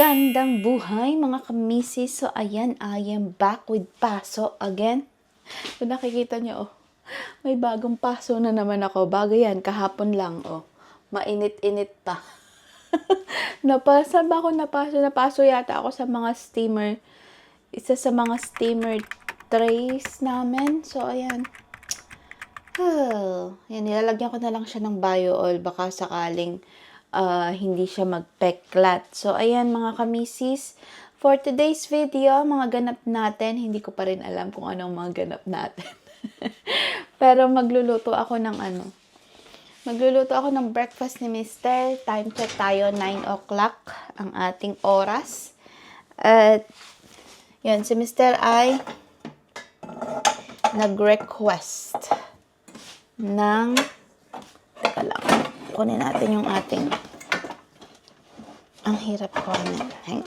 Magandang buhay mga kamisis. So ayan, I am back with paso again. Kung nakikita niyo, oh, may bagong paso na naman ako. Bago yan, kahapon lang, oh. Mainit-init pa. Napasa ba ako napaso? Napaso yata ako sa mga steamer. Isa sa mga steamer trays namin. So ayan. Oh, yan, nilalagyan ko na lang siya ng bio oil. Baka sakaling uh, hindi siya magpeklat. So, ayan mga kamisis. For today's video, mga ganap natin, hindi ko pa rin alam kung anong mga ganap natin. Pero magluluto ako ng ano. Magluluto ako ng breakfast ni Mr. Time check tayo, 9 o'clock ang ating oras. At, yun, si Mr. ay nag-request ng kunin natin yung ating ang hirap ko Hang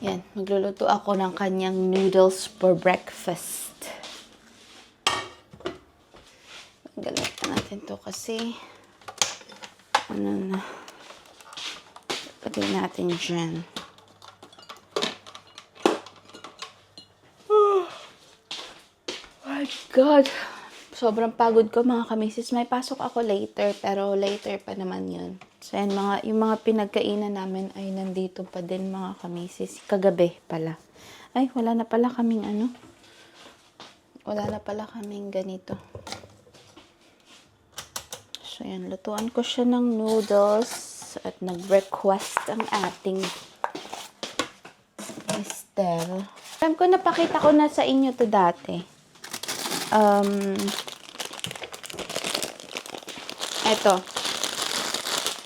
Yan, magluluto ako ng kanyang noodles for breakfast. Galit na natin to kasi ano na lagay natin dyan. My God. Sobrang pagod ko mga kamisis. May pasok ako later, pero later pa naman yun. So, yan, mga, yung mga pinagkainan namin ay nandito pa din mga kamisis. Kagabi pala. Ay, wala na pala kaming ano. Wala na pala kaming ganito. So, yan. Lutuan ko siya ng noodles at nag-request ang ating mister. Alam ko, napakita ko na sa inyo to dati um, eto,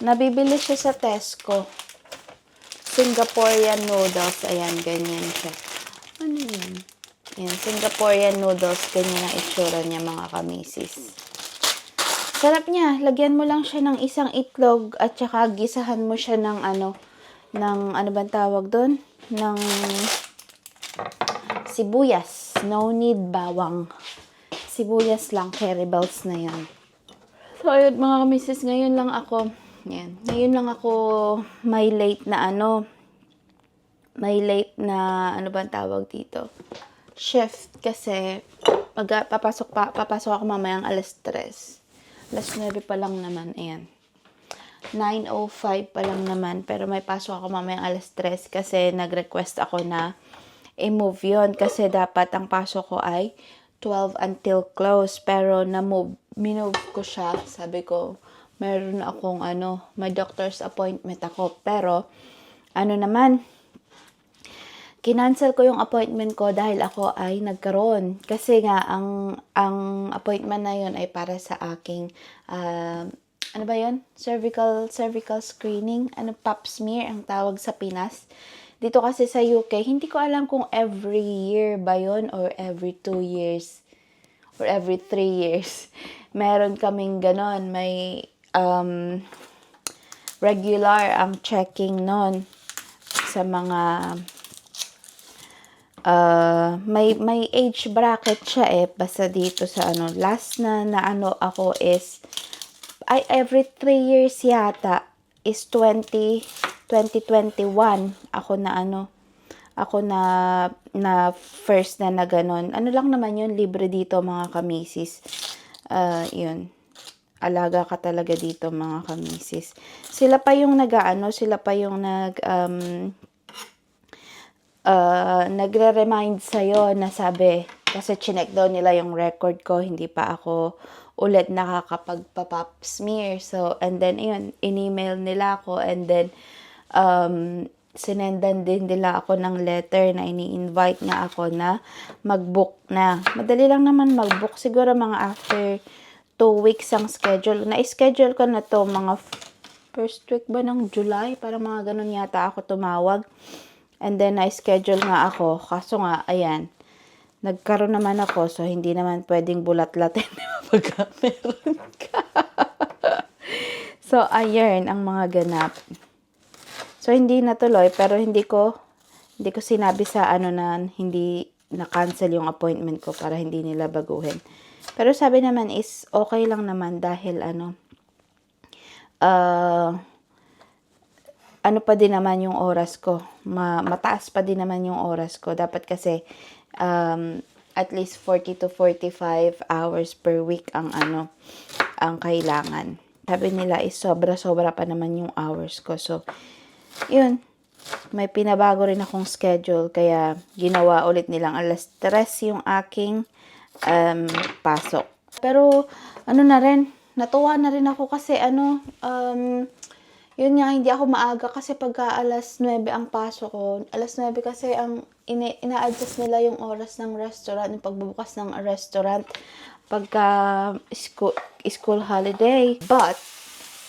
nabibili siya sa Tesco. Singaporean noodles. Ayan, ganyan siya. Ano yun? Ayan, Singaporean noodles. Ganyan ang itsura niya, mga kamisis. Sarap niya. Lagyan mo lang siya ng isang itlog at saka gisahan mo siya ng ano, ng ano bang tawag doon? Ng sibuyas. No need bawang sibuyas lang, curry bells na yan. So, ayun mga kamisis, ngayon lang ako, yan, ngayon lang ako may late na ano, may late na, ano ba tawag dito? Shift kasi, pag papasok pa, papasok ako mamayang alas 3. Alas 9 pa lang naman, ayan. 9.05 pa lang naman, pero may pasok ako mamayang alas 3 kasi nag-request ako na i-move yon kasi dapat ang pasok ko ay 12 until close. Pero na-move, minove ko siya. Sabi ko, meron akong ano, may doctor's appointment ako. Pero, ano naman, kinancel ko yung appointment ko dahil ako ay nagkaroon. Kasi nga, ang, ang appointment na yun ay para sa aking, uh, ano ba yun? Cervical, cervical screening. Ano, pap smear ang tawag sa Pinas. Dito kasi sa UK, hindi ko alam kung every year ba yun or every two years or every three years. Meron kaming ganon. May um, regular ang checking nun sa mga uh, may may age bracket siya eh basta dito sa ano last na na ano ako is ay every 3 years yata is 20 2021 ako na ano ako na na first na na ganun. Ano lang naman yun, libre dito mga kamisis. Uh, yun. Alaga ka talaga dito mga kamisis. Sila pa yung nag-ano, sila pa yung nag um, uh, nagre-remind sa'yo na sabi, kasi chinek daw nila yung record ko, hindi pa ako ulit nakakapagpa-pop smear. So, and then, yun, in-email nila ako, and then, um, sinendan din nila ako ng letter na ini-invite na ako na mag-book na. Madali lang naman mag-book. Siguro mga after 2 weeks ang schedule. Na-schedule ko na to mga first week ba ng July? Para mga ganun yata ako tumawag. And then, na-schedule nga ako. Kaso nga, ayan. Nagkaroon naman ako. So, hindi naman pwedeng bulat-latin. Pagka meron ka. so, ayan ang mga ganap. So, hindi natuloy, pero hindi ko, hindi ko sinabi sa ano na hindi na-cancel yung appointment ko para hindi nila baguhin. Pero sabi naman is okay lang naman dahil ano, ah, ano pa din naman yung oras ko. Ma- mataas pa din naman yung oras ko. Dapat kasi um, at least 40 to 45 hours per week ang ano ang kailangan. Sabi nila is sobra-sobra pa naman yung hours ko. So, yun. May pinabago rin akong schedule kaya ginawa ulit nilang alas 3 yung aking um, pasok. Pero ano na rin, natuwa na rin ako kasi ano, um, yun nga, hindi ako maaga kasi pagka alas 9 ang pasok ko, alas 9 kasi ang ina- ina-adjust nila yung oras ng restaurant, yung pagbubukas ng restaurant pagka school, school holiday. But,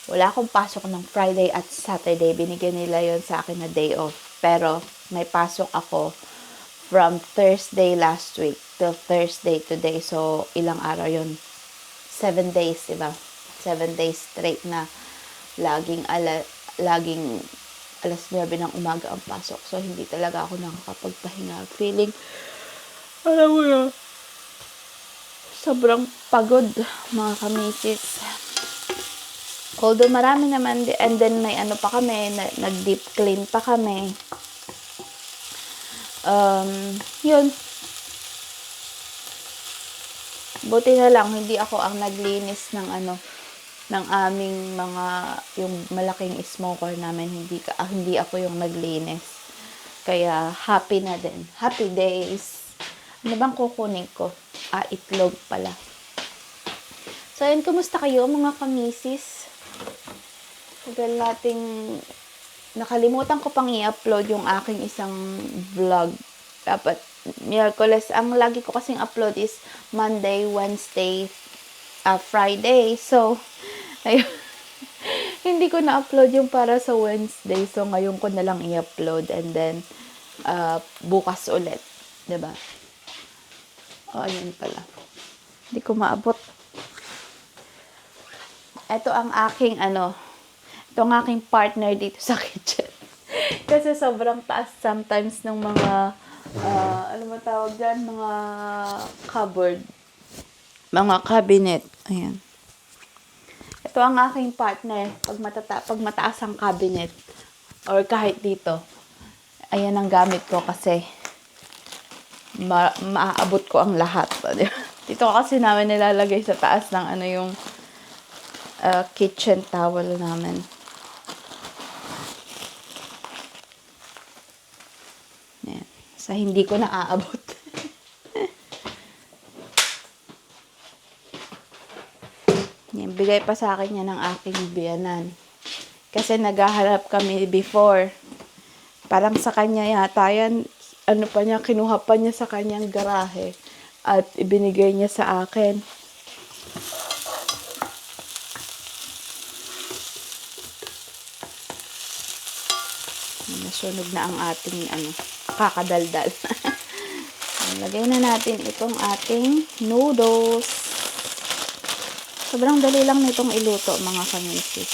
wala akong pasok ng Friday at Saturday. Binigyan nila yon sa akin na day off. Pero, may pasok ako from Thursday last week till Thursday today. So, ilang araw yon Seven days, di ba? Seven days straight na laging ala, laging alas 9 ng umaga ang pasok. So, hindi talaga ako nakakapagpahinga. Feeling, alam mo yun, sobrang pagod, mga kamisis. Although marami naman, and then may ano pa kami, na, nag-deep clean pa kami. Um, yun. Buti na lang, hindi ako ang naglinis ng ano, ng aming mga, yung malaking smoker namin, hindi, ka, ah, hindi ako yung naglinis. Kaya, happy na din. Happy days. Ano bang kukunin ko? Ah, itlog pala. So, ayun, kumusta kayo mga kamisis? Tagal nating nakalimutan ko pang i-upload yung aking isang vlog. Dapat Miyerkules. Ang lagi ko kasing upload is Monday, Wednesday, uh, Friday. So, ayun. hindi ko na-upload yung para sa Wednesday. So, ngayon ko na lang i-upload and then uh, bukas ulit. ba? O, ayun pala. Hindi ko maabot. Ito ang aking ano, ito ang aking partner dito sa kitchen. Kasi sobrang taas sometimes ng mga, uh, ano mo tawag dyan, mga cupboard. Mga cabinet. Ayan. Ito ang aking partner. Pag, matata pag mataas ang cabinet, or kahit dito, ayan ang gamit ko kasi ma maaabot ko ang lahat. Dito kasi namin nilalagay sa taas ng ano yung uh, kitchen towel namin. Yan. Sa hindi ko naaabot. Yan, bigay pa sa akin yan ng aking biyanan. Kasi naghahanap kami before. Parang sa kanya yata yan, ano pa niya, kinuha pa niya sa kanyang garahe. At ibinigay niya sa akin. Nasunog na ang ating ano, kakadaldal. Lagay na natin itong ating noodles. Sobrang dali lang nitong iluto mga kamisis.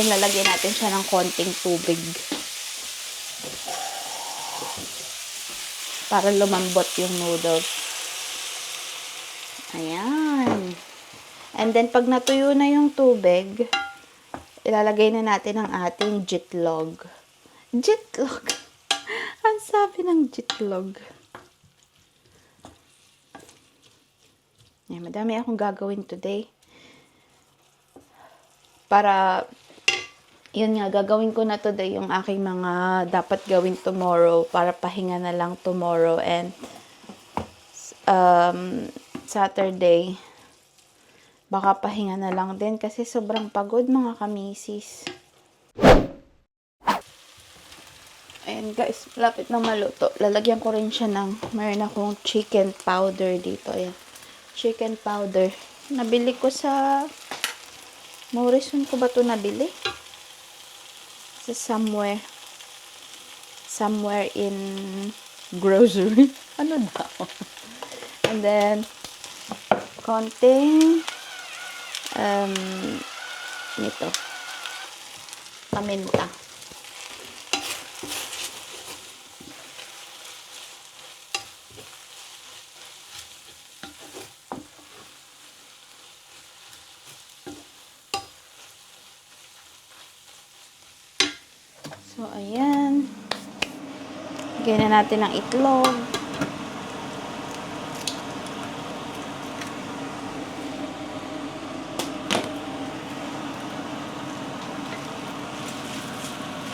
Then natin siya ng konting tubig. Para lumambot yung noodles. Ayan. And then, pag natuyo na yung tubig, ilalagay na natin ang ating jitlog. Jitlog. Sabi ng jitlog. Ayan, madami akong gagawin today. Para, yun nga, gagawin ko na today yung aking mga dapat gawin tomorrow para pahinga na lang tomorrow and um, Saturday, baka pahinga na lang din kasi sobrang pagod mga kamisis. Ayan guys, lapit na maluto. Lalagyan ko rin siya ng, mayroon akong chicken powder dito. Ayan. Chicken powder. Nabili ko sa, Morrison ko ba ito nabili? Sa somewhere. Somewhere in grocery. ano daw? And then, konting um, nito paminta So, ayan. Lagyan na natin ng itlog.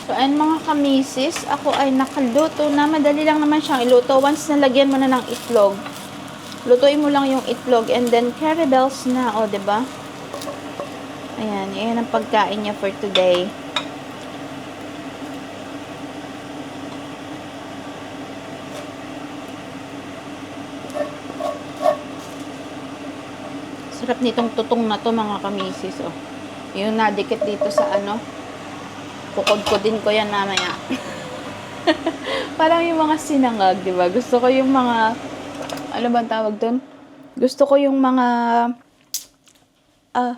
So, ayan mga kamisis, ako ay nakaluto na. Madali lang naman siyang iluto. Once nalagyan mo na ng itlog, lutuin mo lang yung itlog and then bells na, o, oh, ba? Ayan, yan ang pagkain niya for today. Sarap nitong tutong na to mga kamisis, oh. Yung nadikit dito sa ano, kukod-kodin ko yan mamaya. Parang yung mga sinangag, di ba? Gusto ko yung mga, ano ba ang tawag doon? Gusto ko yung mga, ah,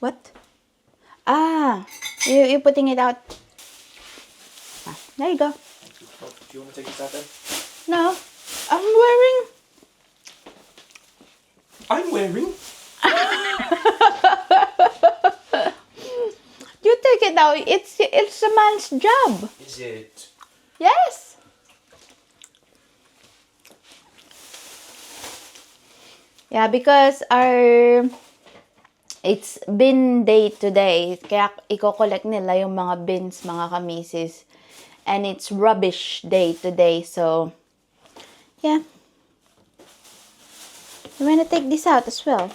what? Ah, you, you putting it out. Ah, there you go. Do you want to take this out then? No, I'm wearing, I'm wearing. you take it out. It's, it's a man's job. Is it? Yes. Yeah, because our it's bin day today. Kaya i-collect nila yung mga bins, mga kamisis. And it's rubbish day today. So, yeah. You wanna take this out as well?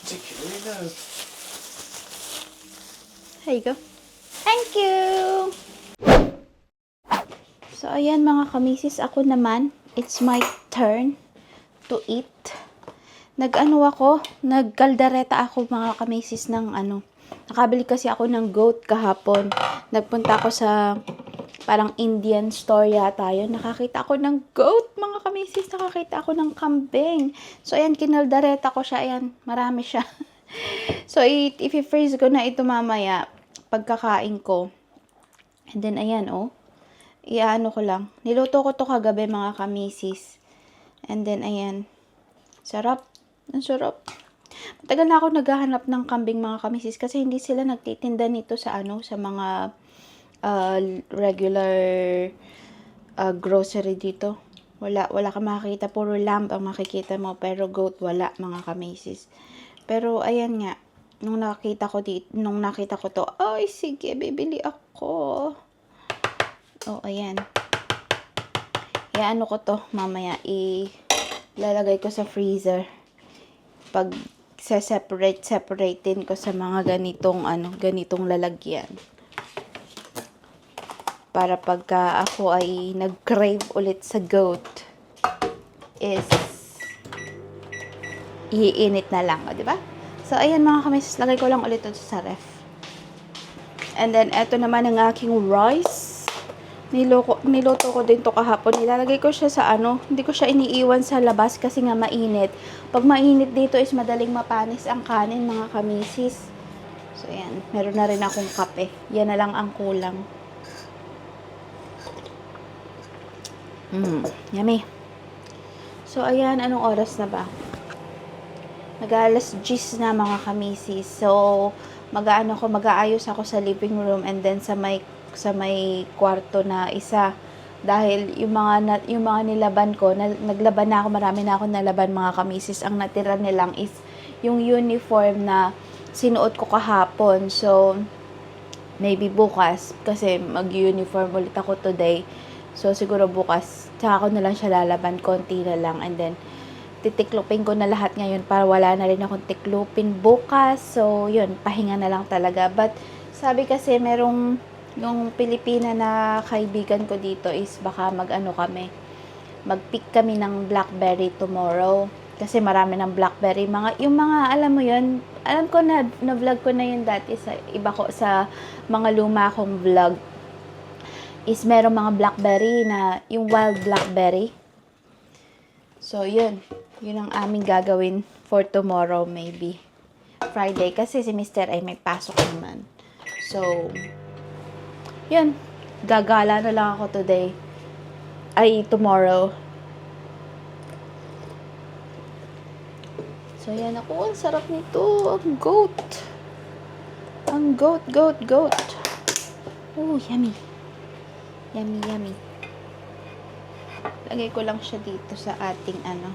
Particularly no. There you go. Thank you! So, ayan mga kamisis, ako naman, it's my turn to eat. Nag-ano ako, nagkaldareta ako mga kamisis ng ano. Nakabili kasi ako ng goat kahapon. Nagpunta ako sa parang Indian store yata yun. Nakakita ako ng goat, mga kamisis. Nakakita ako ng kambing. So, ayan, kinaldareta ko siya. Ayan, marami siya. so, i- i-freeze ko na ito mamaya pagkakain ko. And then, ayan, oh. Iyaano ko lang. Niluto ko to kagabi, mga kamisis. And then, ayan. Sarap. Ang sarap. Matagal na ako naghahanap ng kambing mga kamisis kasi hindi sila nagtitinda nito sa ano, sa mga uh, regular uh, grocery dito. Wala, wala ka makikita. Puro lamb ang makikita mo. Pero goat, wala mga kamisis. Pero, ayan nga. Nung nakita ko dito, nung nakita ko to, ay, sige, bibili ako. Oh, ayan. Iano ko to, mamaya, ilalagay ko sa freezer. Pag separate separate din ko sa mga ganitong ano, ganitong lalagyan. Para pagka ako ay nag-crave ulit sa goat is iinit na lang, o, di ba? So, ayan mga kamisis, lagay ko lang ulit ito sa ref. And then, eto naman ang aking rice. Niloko, niluto ko din to kahapon. Nilalagay ko siya sa ano, hindi ko siya iniiwan sa labas kasi nga mainit. Pag mainit dito is madaling mapanis ang kanin, mga kamisis. So, ayan. Meron na rin akong kape. Yan na lang ang kulang. Mmm, yummy. So, ayan. Anong oras na ba? Mag-alas 10 na mga kamisis. So, mag-aano ko, mag-aayos ako sa living room and then sa may sa may kwarto na isa dahil yung mga na, yung mga nilaban ko na, naglaban na ako marami na ako nalaban mga kamisis ang natira nilang is yung uniform na sinuot ko kahapon so maybe bukas kasi mag-uniform ulit ako today so siguro bukas tsaka ko na lang siya lalaban konti na lang and then titiklopin ko na lahat ngayon para wala na rin akong tiklopin bukas so yun pahinga na lang talaga but sabi kasi merong yung Pilipina na kaibigan ko dito is baka mag-ano kami, mag-pick kami ng blackberry tomorrow. Kasi marami ng blackberry. Mga, yung mga, alam mo yun, alam ko na, na-vlog ko na yun dati sa iba ko, sa mga luma kong vlog. Is merong mga blackberry na, yung wild blackberry. So, yun. Yun ang aming gagawin for tomorrow, maybe. Friday. Kasi si Mr. ay may pasok naman. So, yun, gagala na lang ako today. Ay, tomorrow. So, yan ako. Ang sarap nito. Ang goat. Ang goat, goat, goat. Oh, yummy. Yummy, yummy. Lagay ko lang siya dito sa ating ano.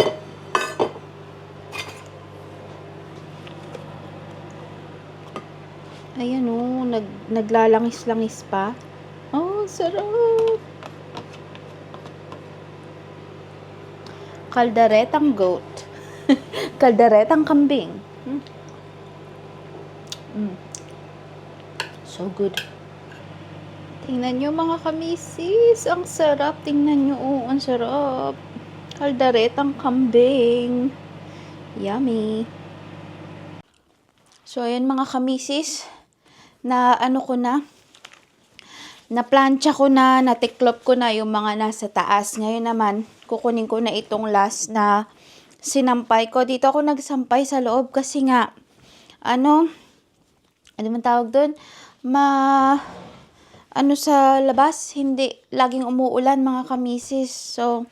Ayan oh, nag, naglalangis-langis pa. Oh, sarap. Kaldaretang goat. Kaldaretang kambing. Mm. Mm. So good. Tingnan nyo mga kamisis. Ang sarap. Tingnan nyo. Oh, ang sarap. Kaldaretang kambing. Yummy. So, ayan mga kamisis. Na ano ko na. Na plancha ko na. Natiklop ko na yung mga nasa taas. Ngayon naman, kukunin ko na itong last na sinampay ko. Dito ako nagsampay sa loob kasi nga, ano, ano man tawag doon? Ma, ano sa labas, hindi laging umuulan mga kamisis. So,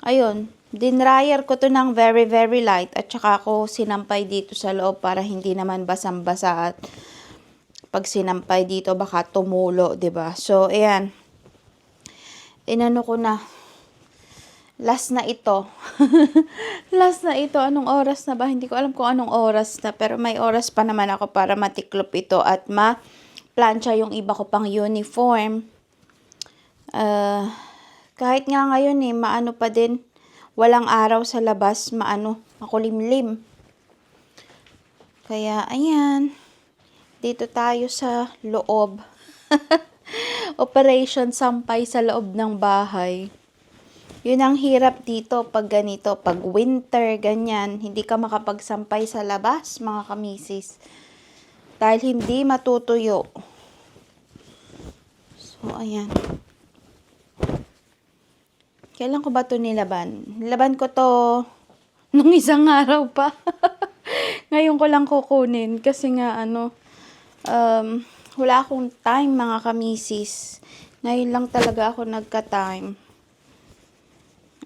ayun, dinryer ko to ng very, very light at saka ako sinampay dito sa loob para hindi naman basang-basa at pag sinampay dito baka tumulo, 'di ba? So, ayan. Inano ko na. Last na ito. Last na ito. Anong oras na ba? Hindi ko alam kung anong oras na. Pero may oras pa naman ako para matiklop ito at ma-plancha yung iba ko pang uniform. Uh, kahit nga ngayon eh, maano pa din. Walang araw sa labas, maano, makulimlim. Kaya, ayan. Dito tayo sa loob. Operation sampay sa loob ng bahay. Yun ang hirap dito pag ganito, pag winter, ganyan, hindi ka makapagsampay sa labas, mga kamisis. Dahil hindi matutuyo. So, ayan. Kailan ko ba to nilaban? Nilaban ko to nung isang araw pa. Ngayon ko lang kukunin kasi nga ano, um, wala akong time mga kamisis. Ngayon lang talaga ako nagka-time.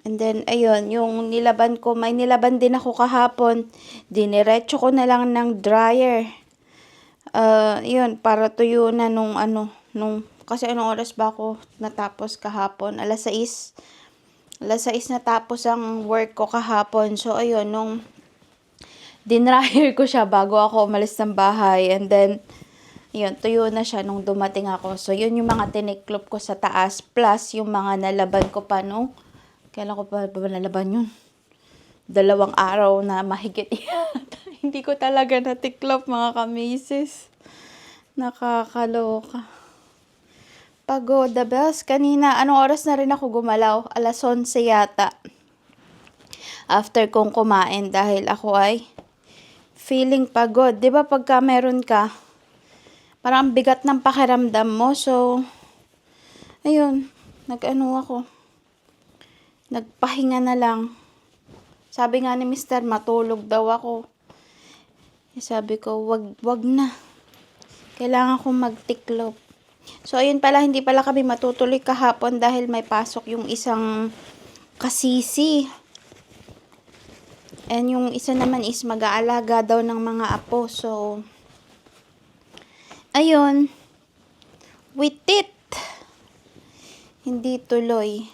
And then, ayun, yung nilaban ko, may nilaban din ako kahapon. Diniretso ko na lang ng dryer. Uh, yun, para tuyo na nung ano, nung, kasi anong oras ba ako natapos kahapon? Alas 6. Alas 6 natapos ang work ko kahapon. So, ayun, nung dinryer ko siya bago ako umalis ng bahay. And then, yun, tuyo na siya nung dumating ako. So, yun yung mga tiniklop ko sa taas. Plus, yung mga nalaban ko pa nung Kailan ko pa ba nalaban yun? Dalawang araw na mahigit. Hindi ko talaga natiklop mga kamisis. Nakakaloka. Pagod, the best. Kanina, anong oras na rin ako gumalaw? Alas 11 yata. After kong kumain dahil ako ay feeling pagod. 'Di ba pagka meron ka, parang ang bigat ng pakiramdam mo. So, ayun, nag-ano ako nagpahinga na lang. Sabi nga ni Mr. matulog daw ako. Eh, Sabi ko, wag, wag na. Kailangan kong magtiklop. So, ayun pala, hindi pala kami matutuloy kahapon dahil may pasok yung isang kasisi. And yung isa naman is mag-aalaga daw ng mga apo. So, ayun. With it. Hindi tuloy.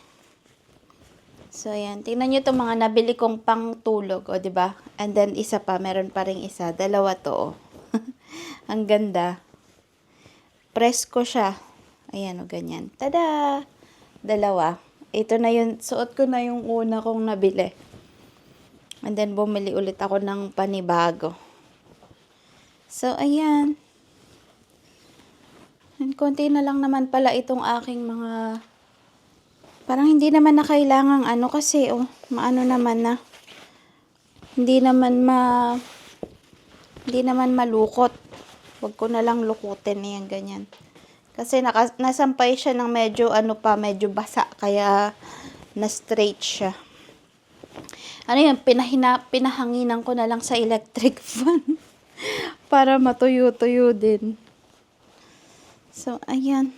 So, ayan. Tingnan nyo itong mga nabili kong pangtulog, o, di ba? And then, isa pa. Meron pa ring isa. Dalawa to, o. Ang ganda. Press ko siya. Ayan, o, ganyan. Tada! Dalawa. Ito na yun. Suot ko na yung una kong nabili. And then, bumili ulit ako ng panibago. So, ayan. And konti na lang naman pala itong aking mga Parang hindi naman na kailangang ano kasi, oh, maano naman na. Hindi naman ma... Hindi naman malukot. Huwag ko na lang lukutin yan, ganyan. Kasi naka, nasampay siya ng medyo ano pa, medyo basa. Kaya na-straight siya. Ano yun, pinahina, pinahanginan ko na lang sa electric fan. para matuyo-tuyo din. So, ayan.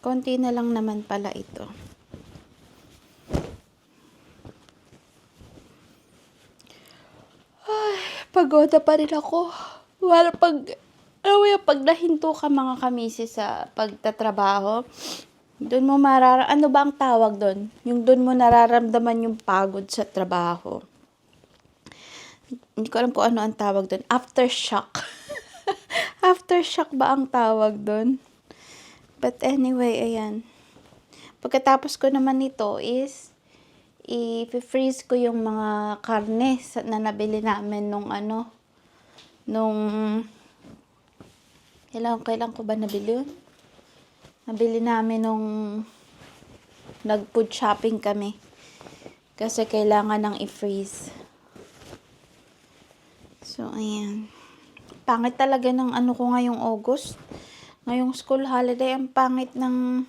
Konti na lang naman pala ito. Pagoda pa rin ako. Wala pag, alam mo yung pag nahinto ka mga kamisi sa pagtatrabaho, doon mo marara, ano ba ang tawag doon? Yung doon mo nararamdaman yung pagod sa trabaho. Hindi ko alam kung ano ang tawag doon. Aftershock. Aftershock ba ang tawag doon? But anyway, ayan. Pagkatapos ko naman nito is, i-freeze ko yung mga karne na nabili namin nung ano, nung, kailan, kailan ko ba nabili yun? Nabili namin nung nag-food shopping kami. Kasi kailangan ng i-freeze. So, ayan. Pangit talaga ng ano ko ngayong August. Ngayong school holiday, ang pangit ng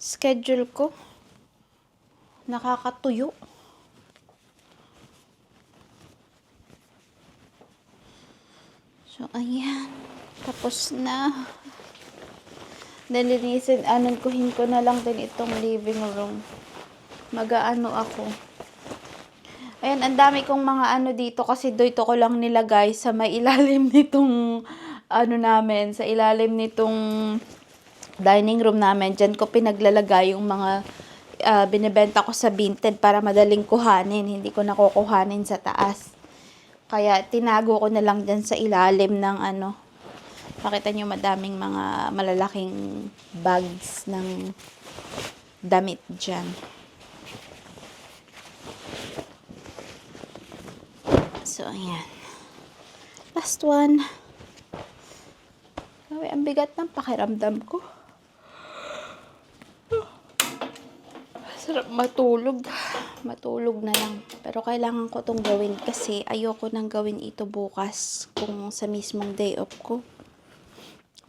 schedule ko. Nakakatuyo. So, ayan. Tapos na. Nalinisin, anong kuhin ko na lang din itong living room. Mag-aano ako. Ayan, ang dami kong mga ano dito kasi dito ko lang nilagay sa may ilalim nitong ano namin, sa ilalim nitong dining room namin. Diyan ko pinaglalagay yung mga ah, binibenta ko sa Vinted para madaling kuhanin. Hindi ko nakukuhanin sa taas. Kaya tinago ko na lang dyan sa ilalim ng ano. Makita nyo madaming mga malalaking bags ng damit dyan. So, ayan. Last one. Grabe, ang bigat ng pakiramdam ko. Sarap matulog. Matulog na lang. Pero kailangan ko tong gawin kasi ayoko nang gawin ito bukas kung sa mismong day off ko.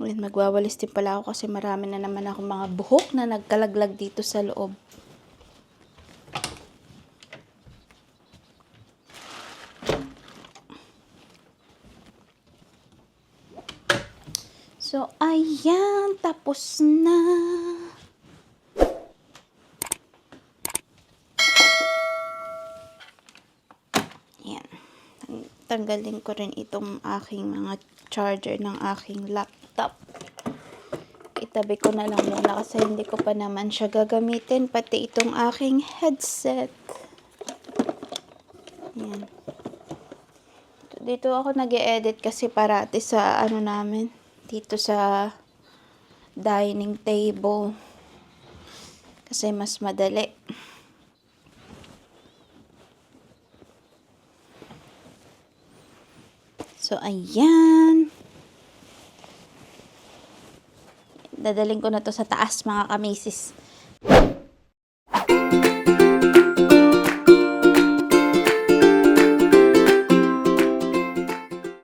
Ngayon, magwawalis din pala ako kasi marami na naman ako mga buhok na nagkalaglag dito sa loob. So, ayan. Tapos na. Tang- Tanggalin ko rin itong aking mga charger ng aking laptop. Itabi ko na lang muna kasi hindi ko pa naman siya gagamitin. Pati itong aking headset. Ayan. Dito ako nag edit kasi parati sa ano namin. Dito sa dining table. Kasi mas madali. So, ayan. Dadaling ko na to sa taas, mga kamisis.